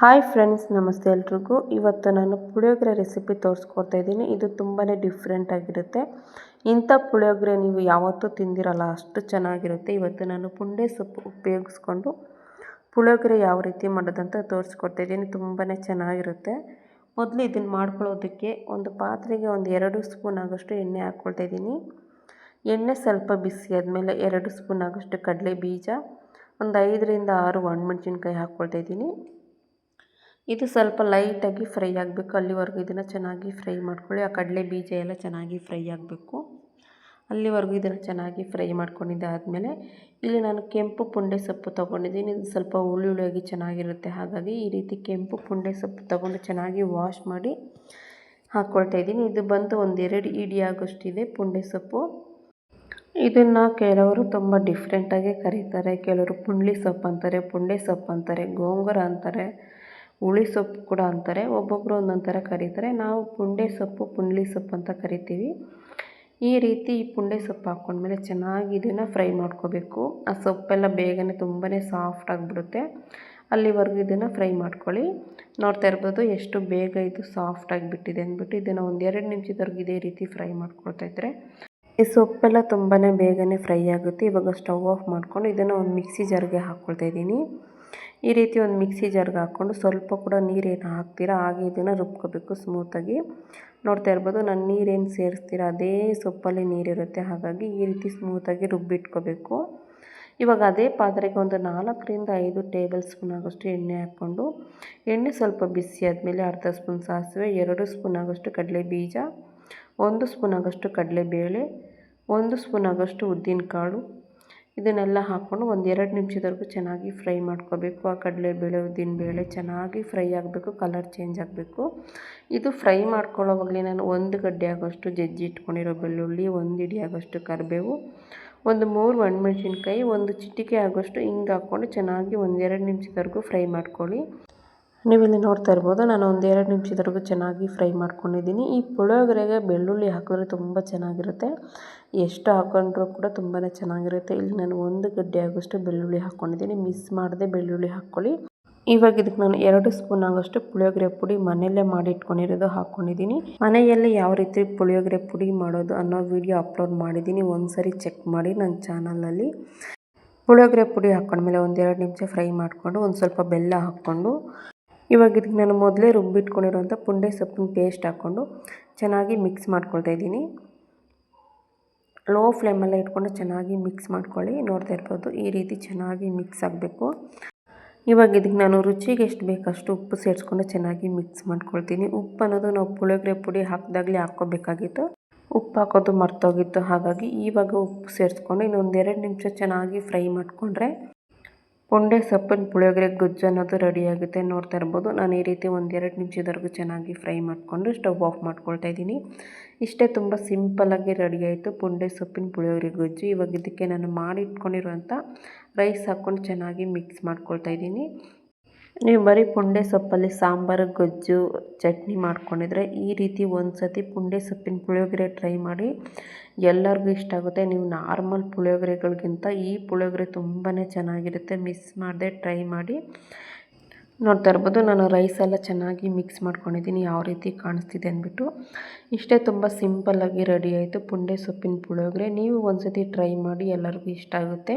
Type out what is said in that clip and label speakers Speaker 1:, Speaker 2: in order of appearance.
Speaker 1: Hi friends, ನಮಸ್ತೆ ಎಲ್ರಿಗೂ. ಇವತ್ತು ನಾನು ಪುಳಿಯೋಗರೆ ರೆಸಿಪಿ ತೋರಿಸ್ಕೊಡ್ತಾ ಇದ್ದೀನಿ. ಇದು ತುಂಬಾ ಡಿಫ್ರೆಂಟ್ ಆಗಿರುತ್ತೆ. ಇಂಥ ಪುಳಿಯೋಗರೆ ನೀವು ಯಾವತ್ತೂ ತಿಂದಿರಲ್ಲ, ಅಷ್ಟು ಚೆನ್ನಾಗಿರುತ್ತೆ. ಇವತ್ತು ನಾನು ಪುಂಡೆ ಸೊಪ್ಪು ಉಪಯೋಗಿಸ್ಕೊಂಡು ಪುಳಿಯೋಗರೆ ಯಾವ ರೀತಿ ಮಾಡೋದಂತ ತೋರಿಸ್ಕೊಡ್ತಾ ಇದ್ದೀನಿ. ತುಂಬಾ ಚೆನ್ನಾಗಿರುತ್ತೆ. ಮೊದಲು ಇದನ್ನು ಮಾಡ್ಕೊಳ್ಳೋದಕ್ಕೆ ಒಂದು ಪಾತ್ರೆಗೆ ಒಂದು ಎರಡು ಸ್ಪೂನ್ ಆಗೋಷ್ಟು ಎಣ್ಣೆ ಹಾಕ್ಕೊಳ್ತಾ ಇದ್ದೀನಿ. ಎಣ್ಣೆ ಸ್ವಲ್ಪ ಬಿಸಿ ಆದಮೇಲೆ ಎರಡು ಸ್ಪೂನ್ ಆಗೋಷ್ಟು ಕಡಲೆ ಬೀಜ ಒಂದು ಐದರಿಂದ ಆರು ಒಣಮೆಣ್ಸಿನ್ಕಾಯಿ ಹಾಕ್ಕೊಳ್ತಾ ಇದ್ದೀನಿ. ಇದು ಸ್ವಲ್ಪ ಲೈಟಾಗಿ ಫ್ರೈ ಆಗಬೇಕು. ಅಲ್ಲಿವರೆಗೂ ಇದನ್ನು ಚೆನ್ನಾಗಿ ಫ್ರೈ ಮಾಡ್ಕೊಳ್ಳಿ. ಆ ಕಡಲೆ ಬೀಜ ಎಲ್ಲ ಚೆನ್ನಾಗಿ ಫ್ರೈ ಆಗಬೇಕು. ಅಲ್ಲಿವರೆಗೂ ಇದನ್ನು ಚೆನ್ನಾಗಿ ಫ್ರೈ ಮಾಡ್ಕೊಂಡಿದ್ದಾದಮೇಲೆ ಇಲ್ಲಿ ನಾನು ಕೆಂಪು ಪುಂಡೆ ಸೊಪ್ಪು ತೊಗೊಂಡಿದ್ದೀನಿ. ಇದು ಸ್ವಲ್ಪ ಹುಳಿ ಹುಳಿಯಾಗಿ ಚೆನ್ನಾಗಿರುತ್ತೆ. ಹಾಗಾಗಿ ಈ ರೀತಿ ಕೆಂಪು ಪುಂಡೆ ಸೊಪ್ಪು ತೊಗೊಂಡು ಚೆನ್ನಾಗಿ ವಾಶ್ ಮಾಡಿ ಹಾಕ್ಕೊಳ್ತಾ ಇದ್ದೀನಿ. ಇದು ಬಂದು ಒಂದೆರಡು ಇಡಿ ಆಗೋಷ್ಟಿದೆ ಪುಂಡೆ ಸೊಪ್ಪು. ಇದನ್ನು ಕೆಲವರು ತುಂಬ ಡಿಫ್ರೆಂಟಾಗಿ ಕರೀತಾರೆ. ಕೆಲವರು ಪುಂಡ್ಲಿ ಸೊಪ್ಪು ಅಂತಾರೆ ಪುಂಡೆ ಸೊಪ್ಪು ಅಂತಾರೆ ಗೋಂಗೂರ ಅಂತಾರೆ. ಹುಳಿ ಸೊಪ್ಪು ಕೂಡ ಅಂತಾರೆ. ಒಬ್ಬೊಬ್ಬರು ಒಂದೊಂದು ಥರ ಕರೀತಾರೆ. ನಾವು ಪುಂಡೆ ಸೊಪ್ಪು, ಪುಂಡ್ಲಿ ಸೊಪ್ಪು ಅಂತ ಕರಿತೀವಿ. ಈ ರೀತಿ ಈ ಪುಂಡೆ ಸೊಪ್ಪು ಹಾಕ್ಕೊಂಡ್ಮೇಲೆ ಚೆನ್ನಾಗಿ ಇದನ್ನು ಫ್ರೈ ಮಾಡ್ಕೋಬೇಕು. ಆ ಸೊಪ್ಪೆಲ್ಲ ಬೇಗನೆ ತುಂಬಾ ಸಾಫ್ಟ್ ಆಗಿಬಿಡುತ್ತೆ. ಅಲ್ಲಿವರೆಗೂ ಇದನ್ನು ಫ್ರೈ ಮಾಡ್ಕೊಳ್ಳಿ. ನೋಡ್ತಾ ಇರ್ಬೋದು ಎಷ್ಟು ಬೇಗ ಇದು ಸಾಫ್ಟ್ ಆಗಿಬಿಟ್ಟಿದೆ ಅಂದ್ಬಿಟ್ಟು ಇದನ್ನು ಒಂದು ಎರಡು ನಿಮಿಷದವರೆಗೂ ಇದೇ ರೀತಿ ಫ್ರೈ ಮಾಡ್ಕೊಳ್ತಾ ಇದ್ದರೆ ಈ ಸೊಪ್ಪೆಲ್ಲ ತುಂಬಾ ಬೇಗನೆ ಫ್ರೈ ಆಗುತ್ತೆ. ಇವಾಗ ಸ್ಟವ್ ಆಫ್ ಮಾಡಿಕೊಂಡು ಇದನ್ನು ಒಂದು ಮಿಕ್ಸಿ ಜಾರ್ಗೆ ಹಾಕ್ಕೊಳ್ತಾ ಇದ್ದೀನಿ. ಈ ರೀತಿ ಒಂದು ಮಿಕ್ಸಿ ಜಾರ್ಗೆ ಹಾಕ್ಕೊಂಡು ಸ್ವಲ್ಪ ಕೂಡ ನೀರೇನು ಹಾಕ್ತೀರ, ಹಾಗೆ ಇದನ್ನು ರುಬ್ಕೋಬೇಕು ಸ್ಮೂತಾಗಿ ನೋಡ್ತಾ ಇರ್ಬೋದು, ನಾನು ನೀರೇನು ಸೇರಿಸ್ತೀರ, ಅದೇ ಸೊಪ್ಪಲ್ಲಿ ನೀರಿರುತ್ತೆ, ಹಾಗಾಗಿ ಈ ರೀತಿ ಸ್ಮೂತಾಗಿ ರುಬ್ಬಿಟ್ಕೋಬೇಕು. ಇವಾಗ ಅದೇ ಪಾತ್ರೆಗೆ ಒಂದು ನಾಲ್ಕರಿಂದ ಐದು ಟೇಬಲ್ ಸ್ಪೂನ್ ಆಗೋಷ್ಟು ಎಣ್ಣೆ ಹಾಕ್ಕೊಂಡು, ಎಣ್ಣೆ ಸ್ವಲ್ಪ ಬಿಸಿ ಆದಮೇಲೆ ಅರ್ಧ ಸ್ಪೂನ್ ಸಾಸಿವೆ, ಎರಡು ಸ್ಪೂನ್ ಆಗೋಷ್ಟು ಕಡಲೆ ಬೀಜ, ಒಂದು ಸ್ಪೂನ್ ಆಗೋಷ್ಟು ಕಡಲೆಬೇಳೆ ಒಂದು ಸ್ಪೂನ್ ಆಗೋಷ್ಟು ಉದ್ದಿನಕಾಳು ಇದನ್ನೆಲ್ಲ ಹಾಕ್ಕೊಂಡು ಒಂದು ಎರಡು ನಿಮಿಷದವರೆಗೂ ಚೆನ್ನಾಗಿ ಫ್ರೈ ಮಾಡ್ಕೋಬೇಕು. ಆ ಕಡಲೆಬೇಳೆ ಉದ್ದಿನಬೇಳೆ ಚೆನ್ನಾಗಿ ಫ್ರೈ ಆಗಬೇಕು ಕಲರ್ ಚೇಂಜ್ ಆಗಬೇಕು. ಇದು ಫ್ರೈ ಮಾಡ್ಕೊಳ್ಳೋವಾಗಲೇ ನಾನು ಒಂದು ಗಡ್ಡೆ ಆಗೋಷ್ಟು ಜಜ್ಜಿ ಇಟ್ಕೊಂಡಿರೋ ಬೆಳ್ಳುಳ್ಳಿ, ಒಂದು ಇಡಿ ಆಗೋಷ್ಟು ಕರಿಬೇವು, ಒಂದು ಮೂರು ಒಣಮೆಣ್ಸಿನ್ಕಾಯಿ, ಒಂದು ಚಿಟಿಕೆ ಆಗೋಷ್ಟು ಹಿಂಗೆ ಹಾಕ್ಕೊಂಡು ಚೆನ್ನಾಗಿ ಒಂದೆರಡು ನಿಮಿಷದವರೆಗೂ ಫ್ರೈ ಮಾಡ್ಕೊಳ್ಳಿ. ನೀವಿಲ್ಲಿ ನೋಡ್ತಾ ಇರ್ಬೋದು, ನಾನು ಒಂದು ಎರಡು ನಿಮಿಷದವರೆಗೂ ಚೆನ್ನಾಗಿ ಫ್ರೈ ಮಾಡ್ಕೊಂಡಿದ್ದೀನಿ. ಈ ಪುಳಿಯೋಗರೆಗೆ ಬೆಳ್ಳುಳ್ಳಿ ಹಾಕಿದ್ರೆ ತುಂಬ ಚೆನ್ನಾಗಿರುತ್ತೆ. ಎಷ್ಟು ಹಾಕೊಂಡ್ರೂ ಕೂಡ ತುಂಬಾ ಚೆನ್ನಾಗಿರುತ್ತೆ. ಇಲ್ಲಿ ನಾನು ಒಂದು ಗಡ್ಡೆ ಆಗೋಷ್ಟು ಬೆಳ್ಳುಳ್ಳಿ ಹಾಕ್ಕೊಂಡಿದ್ದೀನಿ ಮಿಸ್ ಮಾಡದೆ ಬೆಳ್ಳುಳ್ಳಿ ಹಾಕ್ಕೊಳ್ಳಿ. ಇವಾಗ ಇದಕ್ಕೆ ನಾನು ಎರಡು ಸ್ಪೂನ್ ಆಗೋಷ್ಟು ಪುಳಿಯೋಗರೆ ಪುಡಿ ಮನೆಯಲ್ಲೇ ಮಾಡಿ ಇಟ್ಕೊಂಡಿರೋದು ಹಾಕ್ಕೊಂಡಿದ್ದೀನಿ ಮನೆಯಲ್ಲಿ ಯಾವ ರೀತಿ ಪುಳಿಯೋಗರೆ ಪುಡಿ ಮಾಡೋದು ಅನ್ನೋ ವಿಡಿಯೋ ಅಪ್ಲೋಡ್ ಮಾಡಿದ್ದೀನಿ. ಒಂದ್ಸರಿ ಚೆಕ್ ಮಾಡಿ ನನ್ನ ಚಾನಲಲ್ಲಿ. ಪುಳಿಯೋಗರೆ ಪುಡಿ ಹಾಕ್ಕೊಂಡ್ಮೇಲೆ ಒಂದೆರಡು ನಿಮಿಷ ಫ್ರೈ ಮಾಡಿಕೊಂಡು, ಒಂದು ಸ್ವಲ್ಪ ಬೆಲ್ಲ ಹಾಕ್ಕೊಂಡು ಇವಾಗ ಇದಕ್ಕೆ ನಾನು ಮೊದಲೇ ರುಬ್ಬಿಟ್ಕೊಂಡಿರುವಂಥ ಪುಂಡೆ ಸೊಪ್ಪಿನ ಪೇಸ್ಟ್ ಹಾಕ್ಕೊಂಡು ಚೆನ್ನಾಗಿ ಮಿಕ್ಸ್ ಮಾಡ್ಕೊಳ್ತಾ ಇದ್ದೀನಿ. ಲೋ ಫ್ಲೇಮಲ್ಲೇ ಇಟ್ಕೊಂಡು ಚೆನ್ನಾಗಿ ಮಿಕ್ಸ್ ಮಾಡ್ಕೊಳ್ಳಿ. ನೋಡ್ತಾ ಇರ್ಬೋದು, ಈ ರೀತಿ ಚೆನ್ನಾಗಿ ಮಿಕ್ಸ್ ಆಗಬೇಕು. ಇವಾಗ ಇದಕ್ಕೆ ನಾನು ರುಚಿಗೆ ಎಷ್ಟು ಬೇಕಷ್ಟು ಉಪ್ಪು ಸೇರಿಸ್ಕೊಂಡು ಚೆನ್ನಾಗಿ ಮಿಕ್ಸ್ ಮಾಡ್ಕೊಳ್ತೀನಿ. ಉಪ್ಪು ಅನ್ನೋದು ನಾವು ಪುಳಿಯೋಗರೆ ಪುಡಿ ಹಾಕಿದಾಗಲೇ ಹಾಕ್ಕೋಬೇಕಾಗಿತ್ತು. ಉಪ್ಪು ಹಾಕೋದು ಮರ್ತೋಗಿತ್ತು. ಹಾಗಾಗಿ ಇವಾಗ ಉಪ್ಪು ಸೇರಿಸ್ಕೊಂಡು ಇನ್ನೊಂದು ಎರಡು ನಿಮಿಷ ಚೆನ್ನಾಗಿ ಫ್ರೈ ಮಾಡಿಕೊಂಡ್ರೆ ಪುಂಡೆ ಸೊಪ್ಪಿನ ಪುಳಿಯೋಗರೆ ಗೊಜ್ಜು ಅನ್ನೋದು ರೆಡಿಯಾಗುತ್ತೆ, ನೋಡ್ತಾ ಇರ್ಬೋದು. ನಾನು ಈ ರೀತಿ ಒಂದೆರಡು ನಿಮಿಷದವರೆಗೂ ಚೆನ್ನಾಗಿ ಫ್ರೈ ಮಾಡಿಕೊಂಡು ಸ್ಟವ್ ಆಫ್ ಮಾಡ್ಕೊಳ್ತಾ ಇದ್ದೀನಿ. ಇಷ್ಟೇ ತುಂಬ ಸಿಂಪಲ್ಲಾಗಿ ರೆಡಿ ಆಯಿತು ಪುಂಡೆ ಸೊಪ್ಪಿನ ಪುಳಿಯೋಗರೆ ಗೊಜ್ಜು. ಇವಾಗ ಇದಕ್ಕೆ ನಾನು ಮಾಡಿಟ್ಕೊಂಡಿರುವಂಥ ರೈಸ್ ಹಾಕ್ಕೊಂಡು ಚೆನ್ನಾಗಿ ಮಿಕ್ಸ್ ಮಾಡ್ಕೊಳ್ತಾ ಇದ್ದೀನಿ. ನೀವು ಬರೀ ಪುಂಡೆ ಸೊಪ್ಪಲ್ಲಿ ಸಾಂಬಾರು, ಗೊಜ್ಜು, ಚಟ್ನಿ ಮಾಡ್ಕೊಂಡಿದ್ರೆ ಈ ರೀತಿ ಒಂದು ಸತಿ ಪುಂಡೆ ಸೊಪ್ಪಿನ ಪುಳಿಯೋಗರೆ ಟ್ರೈ ಮಾಡಿ. ಎಲ್ಲರಿಗೂ ಇಷ್ಟ ಆಗುತ್ತೆ. ನೀವು ನಾರ್ಮಲ್ ಪುಳಿಯೋಗರೆಗಳಿಗಿಂತ ಈ ಪುಳಿಯೋಗರೆ ತುಂಬಾ ಚೆನ್ನಾಗಿರುತ್ತೆ. ಮಿಸ್ ಮಾಡದೆ ಟ್ರೈ ಮಾಡಿ. ನೋಡ್ತಾ ಇರ್ಬೋದು, ನಾನು ರೈಸ್ ಎಲ್ಲ ಚೆನ್ನಾಗಿ ಮಿಕ್ಸ್ ಮಾಡ್ಕೊಂಡಿದ್ದೀನಿ. ಯಾವ ರೀತಿ ಕಾಣಿಸ್ತಿದೆ ಅಂದ್ಬಿಟ್ಟು. ಇಷ್ಟೇ ತುಂಬ ಸಿಂಪಲ್ಲಾಗಿ ರೆಡಿ ಆಯಿತು ಪುಂಡೆ ಸೊಪ್ಪಿನ ಪುಳಿಯೋಗರೆ. ನೀವು ಒಂದು ಸತಿ ಟ್ರೈ ಮಾಡಿ, ಎಲ್ಲರಿಗೂ ಇಷ್ಟ ಆಗುತ್ತೆ.